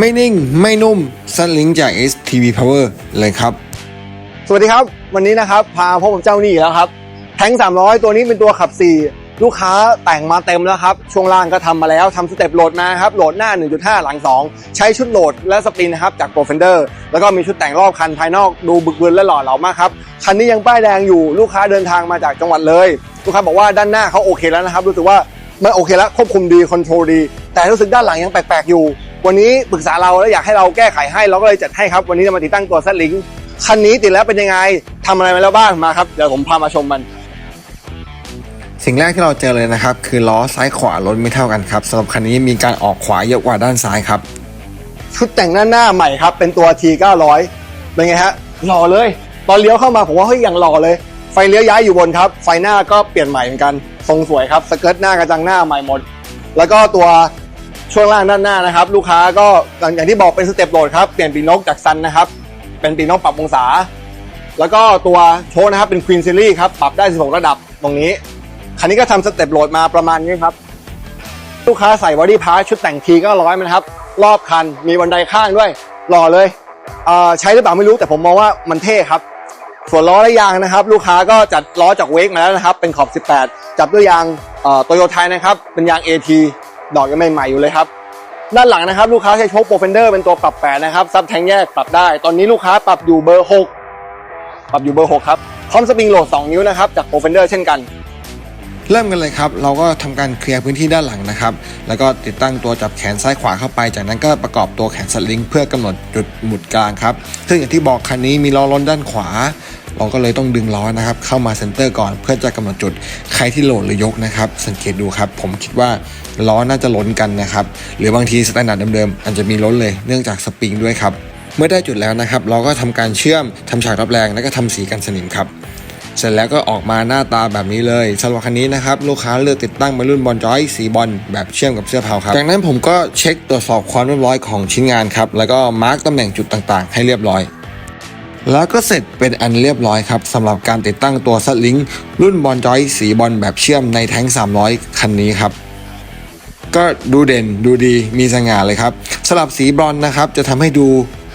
ไม่นิ่งไม่นุ่มซันลิงจาก STV Power เลยครับ สวัสดีครับ วันนี้นะครับ พาพบกับเจ้านี่อีกแล้วครับ แทง300 ตัวนี้เป็นตัวขับ 4 ลูกค้าแต่งมาเต็มแล้วครับ ช่วงล่างก็ทำมาแล้วทำสเต็ปโหลดมาครับ โหลดหน้า 1.5 หลัง 2 ใช้ชุดโหลดและสปรินนะครับ จาก Profender แล้วก็มีชุดแต่งรอบคันภายนอกดูบึกบึนและหล่อเหลามากครับ คันนี้ยังป้ายแดงอยู่ลูกค้าเดินทางมาจากจังหวัดเลย ลูกค้าบอกว่าด้านหน้าเขาโอเคแล้วนะครับรู้สึกว่ามันโอเคแล้วควบคุมดีคอนโทรลดี แต่รู้สึกด้านหลังยังแปลกๆอยู่ วันนี้ปรึกษาเราแล้วอยากให้เราแก้ไขให้เราก็เลยจัดให้ครับ วันนี้จะมาติดตั้งตัวซัลิงคันนี้ติดแล้วเป็นยังไงทำอะไรมาแล้วบ้างมาครับเดี๋ยวผมพามาชมมัน สิ่งแรกที่เราเจอเลยนะครับ คือล้อซ้ายขวารถไม่เท่ากันครับสำหรับคันนี้มีการออกขวาเยอะกว่าด้านซ้ายครับ ชุดแต่งหน้าหน้าใหม่ครับ เป็นตัว T 900 เป็นไงฮะหล่อเลย ตอนเลี้ยวเข้ามาผมว่าเฮ้ยอย่างหล่อเลย ไฟเลี้ยวย้ายอยู่บนครับ ไฟหน้าก็เปลี่ยนใหม่เหมือนกันทรงสวยครับสเกิร์ตหน้ากระจังหน้าใหม่หมด แล้วก็ตัว ช่วงล่างด้านหน้านะครับ ลูกค้าก็อย่างที่บอกเป็นสเต็ปโหลดครับเปลี่ยนปีนกจากซันนะครับ เป็นปีนกปรับองศา แล้วก็ตัวโชว์นะครับเป็นควีนซีรีส์ครับปรับได้ 16 ระดับตรงนี้ คันนี้ก็ทำสเต็ปโหลดมาประมาณนี้ครับ ลูกค้าใส่บอดี้พาร์ชุดแต่งทีก็ร้อยมันครับ รอบคันมีบันไดข้างด้วยหล่อเลยเใช้หรือเปล่าไม่รู้แต่ผมมองว่ามันเท่ครับ ส่วนล้อและยางนะครับ ลูกค้าก็จัดล้อจากเวกมาแล้วนะครับ เป็นขอบ 18 จับด้วยยางโตโยไทยนะครับ เป็นยาง AT ดอกยังใหม่ๆอยู่เลยครับด้านหลังนะครับลูกค้าใช้โชคโปรเฟนเดอร์เป็นตัวปรับแปดนะครับซับแทงแยกปรับได้ ตอนนี้ลูกค้าปรับอยู่เบอร์ 6 ปรับอยู่เบอร์ 6 ครับพร้อมสปริงโหลด 2 นิ้วนะครับจากโปรเฟนเดอร์เช่นกัน เริ่มกันเลยครับ เราก็ทำการเคลียร์พื้นที่ด้านหลังนะครับ แล้วก็ติดตั้งตัวจับแขนซ้ายขวาเข้าไป จากนั้นก็ประกอบตัวแขนสลิงเพื่อกำหนดจุดหมุดกลางครับ ซึ่งอย่างที่บอกคันนี้มีล้อล้นด้านขวา เราก็เลยต้องดึงล้อนะครับ เข้ามาเซนเตอร์ก่อนเพื่อจะกำหนดจุดใครที่โหลดหรือยกนะครับ สังเกตดูครับ ผมคิดว่าล้อน่าจะล้นกันนะครับ หรือบางทีสแตนดาร์ดเดิมๆอาจจะมีล้นเลยเนื่องจากสปริงด้วยครับ เมื่อได้จุดแล้วนะครับ เราก็ทำการเชื่อมทำฉากรับแรงแล้วก็ทำสีกันสนิมครับ เสร็จแล้วก็ออกมาหน้าตาแบบนี้เลยสำหรับคันนี้นะครับลูกค้าเลือกติดตั้งเป็นรุ่นบอลจอยสีบอลแบบเชื่อมกับเสื้อเผาครับจากนั้นผมก็เช็คตรวจสอบความเรียบร้อยของชิ้นงานครับแล้วก็มาร์กตำแหน่งจุดต่างๆ ให้เรียบร้อยแล้วก็เสร็จเป็นอันเรียบร้อยครับสำหรับการติดตั้งตัวซัดลิงรุ่นบอลจอยสีบอลแบบเชื่อมในแท้ง 300 คันนี้ครับ ก็ดูเด่นดูดีมีสง่าเลยครับสลับสีบอนนะครับ จะทำให้ดู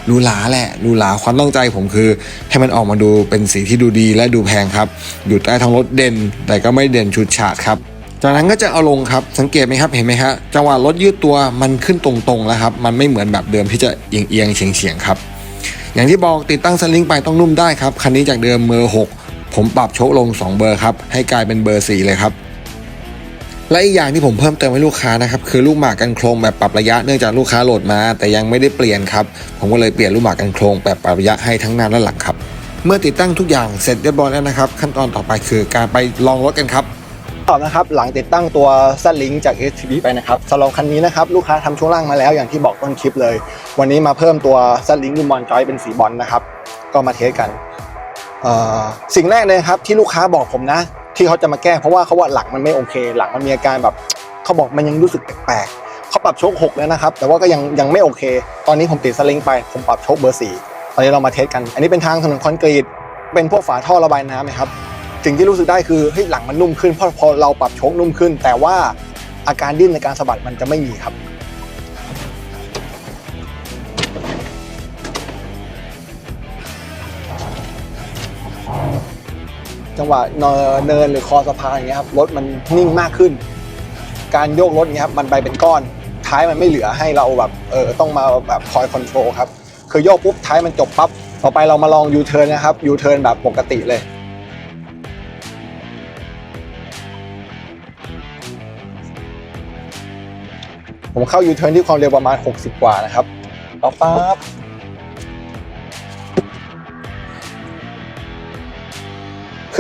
หรูหราแหละหรูหราความต้องใจผมคือ ให้มันออกมาดูเป็นสีที่ดูดีและดูแพงครับ อยู่ใต้ท้องรถเด่น แต่ก็ไม่เด่นชุดฉาดครับจากนั้นก็จะเอาลงครับสังเกตไหมครับเห็นไหมฮะจังหวะรถยืดตัวมันขึ้นตรงๆแล้วครับมันไม่เหมือนแบบเดิมที่จะเอียงๆเฉียงๆครับ อย่างที่บอกติดตั้งสลิงไปต้องนุ่มได้ครับคันนี้จากเดิมเบอร์6ผมปรับโชคลง 2 เบอร์ครับให้กลายเป็นเบอร์4เลยครับ และอีกอย่างที่ผมเพิ่มเติมให้ลูกค้านะครับคือลูกหมากกันโครงแบบปรับระยะเนื่องจากลูกค้าโหลดมา แต่ยังไม่ได้เปลี่ยนครับผมก็เลยเปลี่ยนลูกหมากกันโครงแบบปรับระยะให้ทั้งหน้าและหลังครับ เมื่อติดตั้งทุกอย่างเสร็จเรียบร้อยแล้วนะครับ ขั้นตอนต่อไปคือการไปลองรถกันครับต่อนะครับหลังติดตั้งตัวซัลิงจาก STV ไปนะครับสำหรับคันนี้นะครับลูกค้าทำช่วงล่างมาแล้วอย่างที่บอกต้นคลิปเลย วันนี้มาเพิ่มตัวซัลิงรุ่นบอลจอยเป็นสีบอลนะครับก็มาเทสกันสิ่งแรกเลยครับที่ลูกค้าบอกผมนะ ที่เขาจะมาแก้เพราะว่าเขาว่าหลังมันไม่โอเค หลังมันมีอาการแบบเขาบอกมันยังรู้สึกแปลกๆเขาปรับโชค6แล้วนะครับ แต่ว่าก็ยังยังไม่โอเค ตอนนี้ผมติดสลิงไปผมปรับโชคเบอร์สี่ตอนนี้เรามาเทสกัน อันนี้เป็นทางถนนคอนกรีตเป็นพวกฝาท่อระบายน้ำนะครับสิ่งที่รู้สึกได้คือเฮ้ยหลังมันนุ่มขึ้นเพราะพอเราปรับโชคนุ่มขึ้น แต่ว่าอาการดิ้นในการสะบัดมันจะไม่มีครับ จังหวะเนินหรือคอสะพานอย่างเงี้ยครับรถมันนิ่งมากขึ้น การโยกรถอย่างเงี้ยครับมันไปเป็นก้อนท้ายมันไม่เหลือให้เราแบบเออต้องมาแบบคอยคอนโทรลครับคือโยกปุ๊บท้ายมันจบปั๊บต่อไปเรามาลองยูเทิร์นนะครับยูเทิร์นแบบปกติเลยผมเข้ายูเทิร์นที่ความเร็วประมาณ 60 กว่านะครับต่อปั๊บ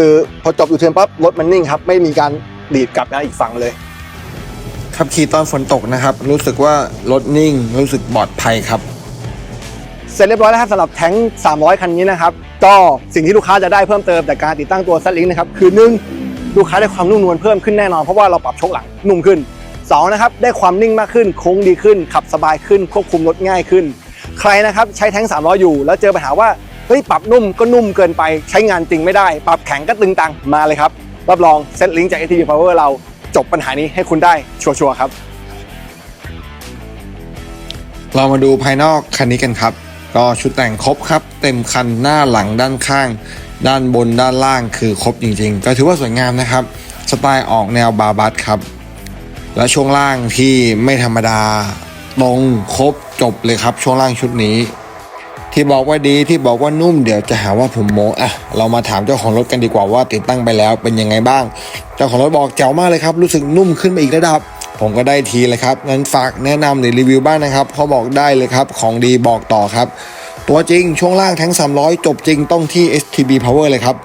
คือพอจบยูเทิร์นปั๊บรถมันนิ่งครับ ไม่มีการดีดกลับนะอีกฝั่งเลยขับขี่ตอนฝนตกนะครับ รู้สึกว่ารถนิ่ง รู้สึกปลอดภัยครับ เสร็จเรียบร้อยแล้วครับสำหรับแท้ง 300 คันนี้นะครับ ก็สิ่งที่ลูกค้าจะได้เพิ่มเติมจากการติดตั้งตัวซัดลิงนะครับคือหนึ่งลูกค้าได้ความนุ่มนวลเพิ่มขึ้นแน่นอนเพราะว่าเราปรับโชคหลังนุ่มขึ้นสองนะครับได้ความนิ่งมากขึ้นโค้งดีขึ้น ขับสบายขึ้น ควบคุมรถง่ายขึ้น ใครนะครับใช้แท้ง 300 อยู่ แล้วเจอปัญหาว่าเฮ้ยปรับนุ่มก็นุ่มเกินไปใช้งานจริงไม่ได้ ปรับแข็งก็ตึงตังมาเลยครับรับรองเซ็ตลิงจาก ATV Power เราจบปัญหานี้ให้คุณได้ชัวร์ๆครับ เรามาดูภายนอกคันนี้กันครับก็ชุดแต่งครบครับ เต็มคันหน้าหลังด้านข้าง ด้านบนด้านล่างคือครบจริงๆ ก็ถือว่าสวยงามนะครับ สไตล์ออกแนวบาบัสครับ และช่วงล่างที่ไม่ธรรมดาตรงครบจบเลยครับ ช่วงล่างชุดนี้ ที่บอกว่าดีที่บอกว่านุ่มเดี๋ยวจะหาว่าผมโม้อะเรามาถามเจ้าของรถกันดีกว่าว่าติดตั้งไปแล้วเป็นยังไงบ้าง เจ้าของรถบอกแจ๋วมากเลยครับ รู้สึกนุ่มขึ้นไปอีกระดับ ผมก็ได้ทีเลยครับงั้นฝากแนะนำหรือรีวิวบ้างนะครับเขาบอกได้เลยครับของดีบอกต่อครับ ตัวจริงช่วงล่างทั้ง300 จบจริงต้องที่ STB Power เลยครับ